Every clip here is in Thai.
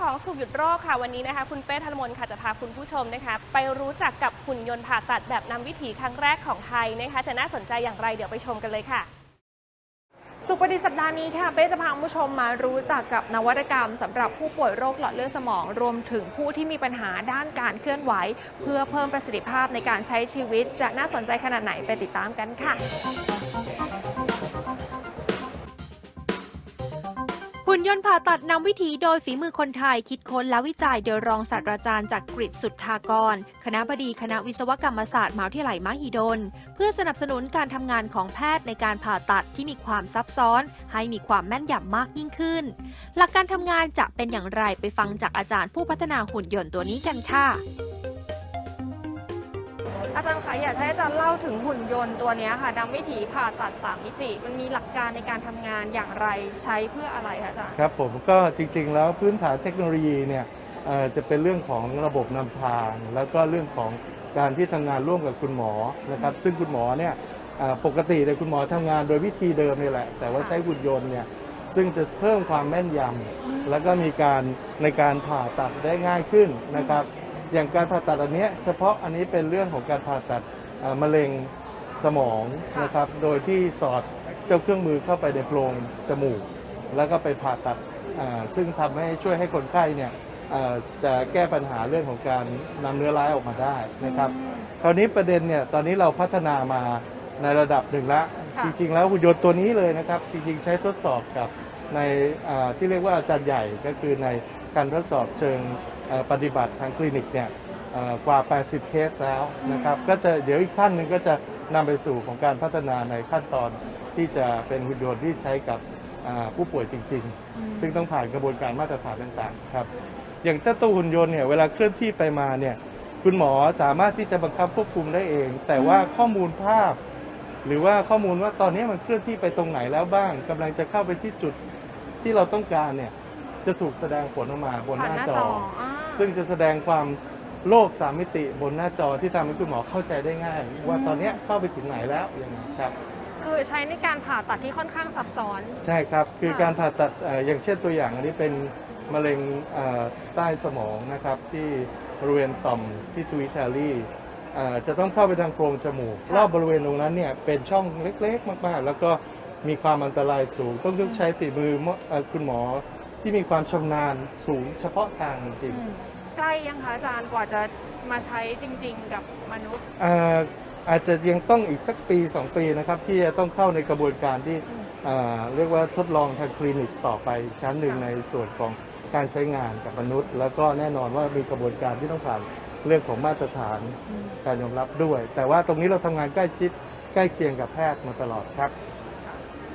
ของสุขหยุดโรคค่ะวันนี้นะคะคุณเป้ธนมนค่ะจะพาคุณผู้ชมนะคะ ไปรู้จักกับหุ่นยนต์ผ่าตัดแบบนำวิถีครั้งแรกของไทยนะคะ จะน่าสนใจอย่างไรเดี๋ยวไปชมกันเลยค่ะ สุขประดิษฐ์สัปดาห์นี้ค่ะเป้จะพาคุณผู้ชมมารู้จักกับนวัตกรรมสำหรับผู้ป่วยโรคหลอดเลือดสมอง รวมถึงผู้ที่มีปัญหาด้านการเคลื่อนไหว เพื่อเพิ่มประสิทธิภาพในการใช้ชีวิต จะน่าสนใจขนาดไหนไปติดตามกันค่ะ นยนต์ผ่าตัดนำวิถีโดยฝีมือคนไทยคิดค้นและวิจัยโดยรองศาสตราจารย์จากกริดสุทธากร คณะบดีคณะวิศวกรรมศาสตร์มหาวิทยาลัยมหิดล เพื่อสนับสนุนการทำงานของแพทย์ในการผ่าตัดที่มีความซับซ้อน ให้มีความแม่นยำมากยิ่งขึ้น หลักการทำงานจะเป็นอย่างไรไปฟังจากอาจารย์ผู้พัฒนาหุ่นยนต์ตัวนี้กันค่ะ จารย์คะอยากให้อาจารย์เล่าถึงหุ่นยนต์ตัวนี้ค่ะนำวิถีผ่าตัด 3 มิติ มันมีหลักการในการทำงานอย่างไรใช้เพื่ออะไรคะอาจารย์ ครับผมก็จริงๆ แล้วพื้นฐานเทคโนโลยีเนี่ยจะเป็นเรื่องของระบบนำทาง แล้วก็เรื่องของการที่ทำงานร่วมกับคุณหมอนะครับ ซึ่งคุณหมอเนี่ยปกติเนี่ยคุณหมอทำงานโดยวิธีเดิมนี่แหละ แต่ว่าใช้หุ่นยนต์เนี่ยซึ่งจะเพิ่มความแม่นยำแล้วก็มีการในการผ่าตัดได้ง่ายขึ้นนะครับ อย่างการผ่าตัดอันเนี้ยเฉพาะอันนี้เป็นเรื่องของการผ่าตัดเอ่อมะเร็งสมองนะครับ โดยที่สอดเจ้าเครื่องมือเข้าไปในโพรงจมูก แล้วก็ไปผ่าตัดอ่าซึ่งทำให้ช่วยให้คนไข้เนี่ยเอ่อจะแก้ปัญหาเรื่องของการนำเนื้อร้ายออกมาได้นะครับ คราวนี้ประเด็นเนี่ยตอนนี้เราพัฒนามาในระดับหนึ่งแล้วค่ะจริงๆแล้วหุ่นยนต์ตัวนี้เลยนะครับ จริงๆใช้ทดสอบกับในอ่าที่เรียกว่าอาจารย์ใหญ่ก็คือในการทดสอบเชิงเอ่อ ปฏิบัติทางคลินิกเนี่ยเอ่อกว่า 80 เคสแล้วนะครับ ก็จะเดี๋ยวอีกขั้นหนึ่งก็จะนำไปสู่ของการพัฒนาในขั้นตอนที่จะเป็นหุ่นยนต์ที่ใช้กับอ่าผู้ป่วยจริง ๆ ซึ่งต้องผ่านกระบวนการมาตรฐานต่างๆครับ อย่างเจ้าตัวหุ่นยนต์เนี่ยเวลาเคลื่อนที่ไปมาเนี่ยคุณหมอสามารถที่จะบังคับควบคุมได้เอง แต่ว่าข้อมูลภาพ หรือว่าข้อมูลว่าตอนนี้มันเคลื่อนที่ไปตรงไหนแล้วบ้างกำลังจะเข้าไปที่จุดที่เราต้องการเนี่ยจะถูกแสดงผลออกมาบนผ่านหหน้าน้าจจอออ่า ซึ่งจะแสดงความโลกสามมิติบนหน้าจอที่ทำให้คุณหมอเข้าใจได้ง่าย ว่าตอนนี้เข้าไปถึงไหนแล้วอย่างนี้ครับ คือใช้ในการผ่าตัดที่ค่อนข้างซับซ้อน ใช่ครับ คือค่ะการผ่าตัดเอ่ออย่างเช่นตัวอย่างอันนี้เป็นมะเร็งเอ่อใต้สมองนะครับ ที่บริเวณต่อมที่ทวิทารีจะต้องเข้าไปทางโพรงจมูก รอบบริเวณตรงนั้นเนี่ยเป็นช่องเล็กๆ มากๆ แล้วก็มีความอันตรายสูง ต้องใช้ฝีมือหมอเอ่อคุณหมอ ที่มีความชำนาญสูงเฉพาะทางจริงอืมใกล้ยังคะอาจารย์กว่าจะมาใช้จริง ๆ กับมนุษย์ๆเอ่ออาจจะยังต้องอีกสักปี 2 ปีนะครับ ที่จะต้องเข้าในกระบวนการที่อืมเอ่อเรียกว่าทดลองทางคลินิกต่อไปชั้นหนึ่งค่ะในส่วนของการใช้งานกับมนุษย์ แล้วก็แน่นอนว่ามีกระบวนการที่ต้องผ่านเรื่องของมาตรฐานอืมการยอมรับด้วย แต่ว่าตรงนี้เราทำงานใกล้ชิดใกล้เคียงกับแพทย์มาตลอดครับ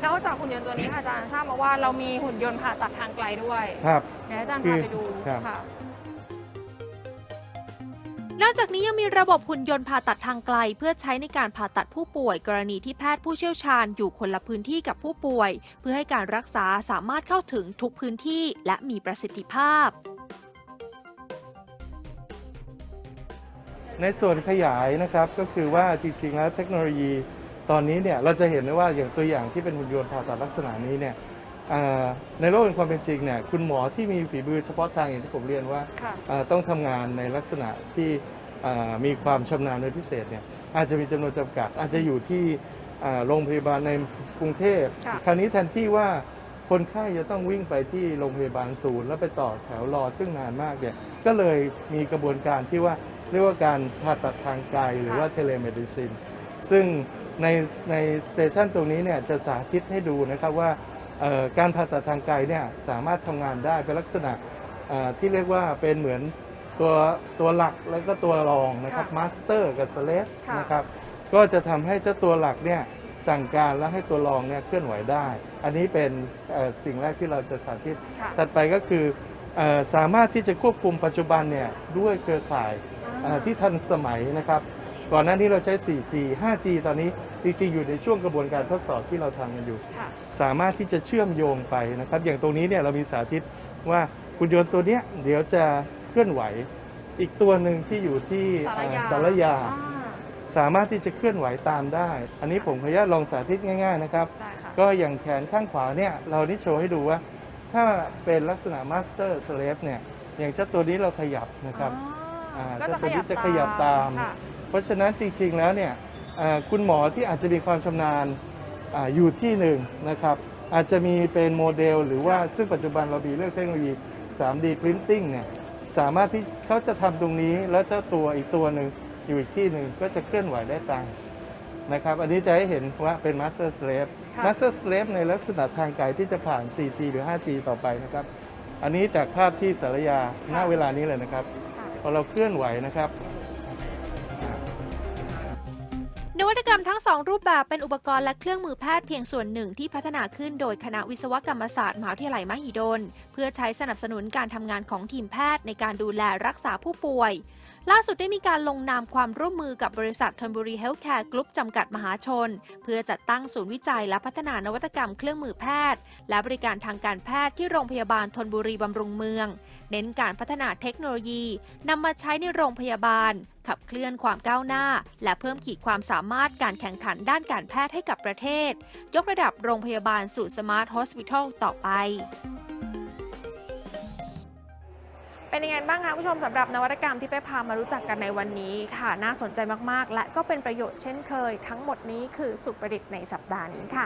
นอกจากหุ่นยนต์ตัวนี้ค่ะอาจารย์ทราบมาว่าเรามีหุ่นยนต์ผ่าตัดทางไกลด้วยครับ เดี๋ยวให้อาจารย์คือพาไปดูครับ ค่ะ นอกจากนี้ยังมีระบบหุ่นยนต์ผ่าตัดทางไกล เพื่อใช้ในการผ่าตัดผู้ป่วย กรณีที่แพทย์ผู้เชี่ยวชาญอยู่คนละพื้นที่กับผู้ป่วย เพื่อให้การรักษาสามารถเข้าถึงทุกพื้นที่และมีประสิทธิภาพ ในส่วนขยายนะครับก็คือว่าจริงๆแล้วเทคโนโลยี ตอนนี้เนี่ยเราจะเห็นได้ว่าอย่างตัวอย่างที่เป็นหุ่นยนต์ผ่าตัดลักษณะนี้เนี่ยอ่าในโลกแห่งความเป็นจริงเนี่ยคุณหมอที่มีฝีมือเฉพาะทางอย่างที่ผมเรียนว่าค่ะอ่าต้องทำงานในลักษณะที่อ่ามีความชำนาญเป็นพิเศษเนี่ยอาจจะมีจำนวนจำกัด อาจจะอยู่ที่อ่าโรงพยาบาลในกรุงเทพค่ะคราวนี้แทนที่ว่าคนไข้จะต้องวิ่งไปที่โรงพยาบาลศูนย์ แล้วไปต่อแถวรอซึ่งนานมากเนี่ยก็เลยมีกระบวนการที่ว่าเรียกว่าการผ่าตัดทางไกลหรือว่าเทเลเมดิซิน ซึ่ง ในในสเตชันตรงนี้เนี่ยจะสาธิตให้ดูนะครับว่าเอ่อการผ่าตัดทางไกลเนี่ยสามารถทำงานได้เป็นลักษณะอ่าที่เรียกว่าเป็นเหมือนตัวตัวหลักแล้วก็ตัวรองนะครับค่ะมาสเตอร์กับสเลฟค่ะนะครับก็จะทำให้เจ้าตัวหลักเนี่ยสั่งการแล้วให้ตัวรองเนี่ยเคลื่อนไหวได้ อันนี้เป็นเอ่อสิ่งแรกที่เราจะสาธิตค่ะถัดไปก็คือเออสามารถที่จะควบคุมปัจจุบันเนี่ยด้วยเครือข่ายเอ่อที่ทันสมัยนะครับ ก่อนหน้านี้เราใช้ 4G 5G ตอนนี้จริงๆอยู่ในช่วงกระบวนการทดสอบที่เราทำกันอยู่ ค่ะ สามารถที่จะเชื่อมโยงไปนะครับ อย่างตรงนี้เนี่ยเรามีสาธิตว่าหุ่นยนต์ตัวเนี้ยเดี๋ยวจะเคลื่อนไหว อีกตัวหนึ่งที่อยู่ที่สารยา เอ่อสารยา อ่าสามารถที่จะเคลื่อนไหวตามได้ อันนี้ผมขออนุญาตลองสาธิตง่ายๆนะครับ ได้ค่ะ ก็อย่างแขนข้างขวาเนี่ยเรานี่โชว์ให้ดูว่า ถ้าเป็นลักษณะ master slave เนี่ยอย่างเจ้าตัวนี้เราขยับนะครับอ๋ออ่าก็จะเจ้าตัวนี้ขยับจะขยับตาม ค่ะเพ ราะฉะนั้นจริงๆแล้วเนี่ยเอ่อคุณหมอที่อาจจะมีความชำนาญอาอยู่ที่หนึ่งนะครับอาจจะมีเป็นโมเดล หรือว่าซึ่งปัจจุบันเรามีเรื่องเทคโนโลยี 3D Printing เนี่ยสามารถที่เขาจะทำตรงนี้แล้วเจ้าตัวอีกตัวหนึ่งอยู่อีกที่หนึ่งก็จะเคลื่อนไหวได้ตามนะครับอันนี้จะให้เห็นว่าเป็น Master Slave ค่ะ Master Slave ในลักษณะทางไกลที่จะผ่าน 4G หรือ 5G ต่อไปนะครับ อันนี้จากภาพที่สารยาณเวลานี้เลยนะครับค่ะพอเราเคลื่อนไหวนะครับ นวัตกรรมทั้งสองรูปแบบเป็นอุปกรณ์และเครื่องมือแพทย์เพียงส่วนหนึ่งที่พัฒนาขึ้นโดยคณะวิศวกรรมศาสตร์มหาวิทยาลัยมหิดล เพื่อใช้สนับสนุนการทำงานของทีมแพทย์ในการดูแลรักษาผู้ป่วย ล่าสุดได้มีการลงนามความร่วมมือกับบริษัทธนบุรีเฮลท์แคร์กรุ๊ปจำกัดมหาชน เพื่อจัดตั้งศูนย์วิจัยและพัฒนานวัตกรรมเครื่องมือแพทย์ และบริการทางการแพทย์ที่โรงพยาบาลธนบุรีบำรุงเมือง เน้นการพัฒนาเทคโนโลยีนำมาใช้ในโรงพยาบาล ขับเคลื่อนความก้าวหน้า และเพิ่มขีดความสามารถการแข่งขันด้านการแพทย์ให้กับประเทศ ยกระดับโรงพยาบาลสู่สมาร์ทโฮสพิทอลต่อไป เป็นยังไงบ้างคะผู้ชมสำหรับนวัตกรรมที่ไปพามารู้จักกันในวันนี้ค่ะ น่าสนใจมากๆ และก็เป็นประโยชน์เช่นเคย ทั้งหมดนี้คือสุขประดิษฐ์ในสัปดาห์นี้ค่ะ